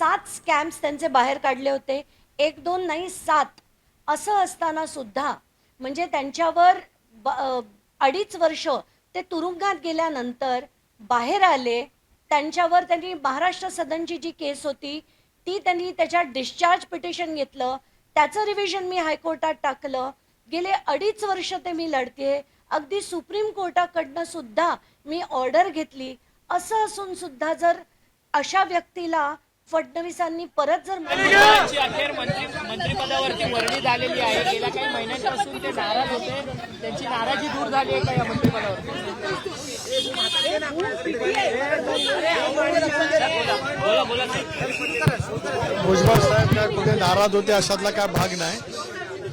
सात स्कॅम्स त्यांचे बाहेर काढले होते. एक दोन नाही सात. असं असताना सुद्धा म्हणजे त्यांच्यावर ब- अडीच वर्ष ते तुरुंगात गेल्यानंतर बाहेर आले. त्यांच्यावर त्यांनी महाराष्ट्र सदनची जी केस होती ती त्यांनी त्याच्यात डिस्चार्ज पिटिशन घेतलं. त्याचं रिव्हिजन मी हायकोर्टात टाकलं. गेले अडीच वर्ष ते मी लढते. अगदी सुप्रीम कोर्टाकडनं सुद्धा मी ऑर्डर घेतली. असं असून सुद्धा जर अशा व्यक्तीला फडणवीसांनी परत जर त्यांची अखेर मंत्री मंत्रिपदावरती वर्णी झालेली आहे. गेल्या काही महिन्यांपासून ते नाराज होते. त्यांची नाराजी दूर झाली आहे का या मंत्रिपदावर बोला बोला भुजबळ साहेब काय कुठे नाराज होते अशातला काय भाग नाही.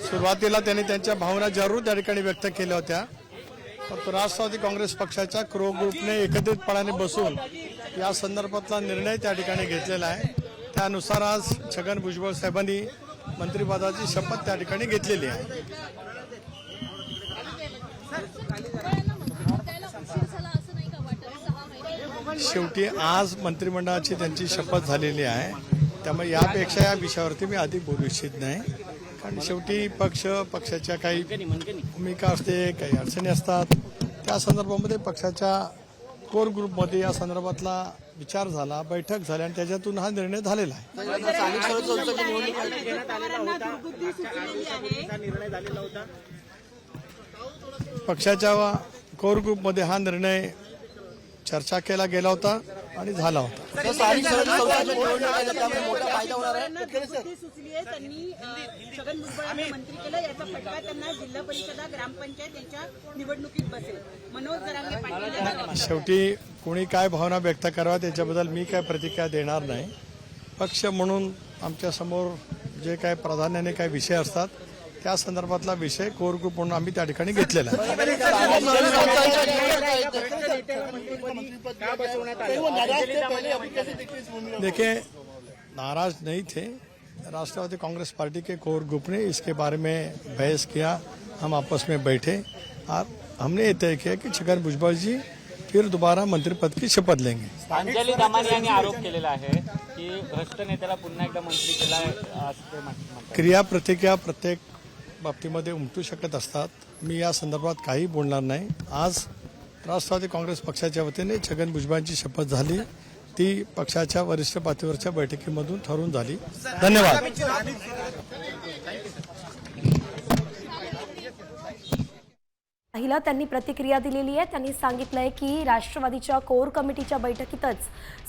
सुरुवातीला त्यांनी त्यांच्या भावना जरूर त्या ठिकाणी व्यक्त केल्या होत्या परंतु राष्ट्रवादी काँग्रेस पक्षाच्या क्रो ग्रुपने एकत्रितपणाने बसून या संदर्भातला निर्णय त्या ठिकाणी घेतलेला आहे. त्यानुसार आज छगन भुजबळ साहेबांनी मंत्रिपदाची शपथ त्या ठिकाणी घेतलेली आहे. शेवटी आज मंत्रिमंडळाची त्यांची शपथ झालेली आहे. त्यामुळे यापेक्षा या विषयावरती मी अधिक बोलू इच्छित नाही. कारण शेवटी पक्ष पक्षाच्या काही भूमिका असते काही अडचणी असतात. त्या संदर्भामध्ये पक्षाच्या कोर ग्रुपमध्ये या संदर्भातला विचार झाला बैठक झाली आणि त्याच्यातून हा निर्णय झालेला आहे. पक्षाच्या कोर ग्रुपमध्ये हा निर्णय चर्चा केला गेला होता. आणि झाला होता. सुचली आहे त्यांनी छगन भुजबळांना मंत्री केलं याचा फटका त्यांना जिल्हा परिषदा ग्रामपंचायत यांच्या निवडणुकीत बसेल. मनोज जरांगे पाटील यांना शेवटी कोणी काय भावना व्यक्त कराव्या त्याच्याबद्दल मी काय प्रतिक्रिया देणार नाही. पक्ष म्हणून आमच्यासमोर जे काय प्राधान्याने काय विषय असतात त्या संदर्भातला विषय कोर ग्रुप म्हणून आम्ही त्या ठिकाणी घेतलेला आहे. देखिए नाराज़ नहीं थे। राष्ट्रवादी कांग्रेस पार्टी के कोर ग्रुप ने इसके बारे में बहस किया। हम आपस में बैठे। और हमने ये तय किया कि छगन भुजबल जी फिर दोबारा मंत्री पद की शपथ लेंगे। अंजली दमानी यांनी आरोप केलेला आहे की भ्रष्ट नेत्याला पुन्हा एकदा मंत्री केला क्रिया प्रतिक्रिया प्रत्येक बाबतीमध्ये उमटू शकत असतात. मी या संदर्भात काही बोलणार नाही. आज राष्ट्रवादी काँग्रेस पक्षाच्या वतीने छगन भुजबळांची शपथ झाली. ती पक्षाच्या वरिष्ठ पातळीवरच्या बैठकीमधून ठरवून झाली. धन्यवाद. पहिलं त्यांनी प्रतिक्रिया दिलेली आहे. त्यांनी सांगितलंय की राष्ट्रवादीच्या कोर कमिटीच्या बैठकीतच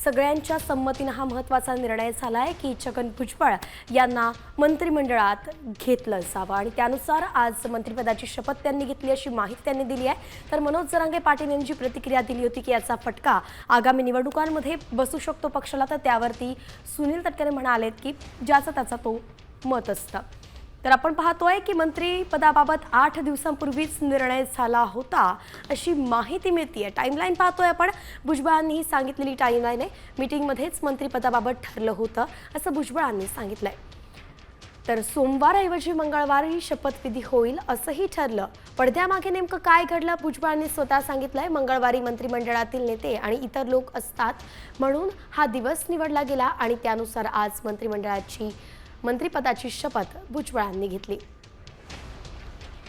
सगळ्यांच्या संमतीनं हा महत्त्वाचा निर्णय झाला आहे की छगन भुजबळ यांना मंत्रिमंडळात घेतलं जावं. आणि त्यानुसार आज मंत्रिपदाची शपथ त्यांनी घेतली अशी माहिती त्यांनी दिली आहे. तर मनोज जरांगे पाटील यांनी जी प्रतिक्रिया दिली होती की याचा फटका आगामी निवडणुकांमध्ये बसू शकतो पक्षाला तर त्यावरती सुनील तटकरे म्हणालेत की ज्याचा त्याचा तो मत असतं. तर आपण पाहतोय की मंत्रीपदाबाबत आठ दिवसांपूर्वीच निर्णय झाला होता अशी माहिती मिळतीये. टाईमलाईन पाहतोय आपण. भुजबळांनी सांगितलेली टाईमलाईन आहे. मीटिंगमध्येच मंत्रीपदाबाबत ठरलं होतं असं भुजबळांनी सांगितलंय. तर सोमवारऐवजी मंगळवारी शपथविधी होईल असंही ठरलं. पडद्यामागे नेमकं काय घडलं भुजबळांनी स्वतः सांगितलंय. मंगळवारी मंत्रिमंडळातील नेते आणि इतर लोक असतात म्हणून हा दिवस निवडला गेला आणि त्यानुसार आज मंत्रिमंडळाची मंत्रिपदाची शपथ भुजबळांनी घेतली.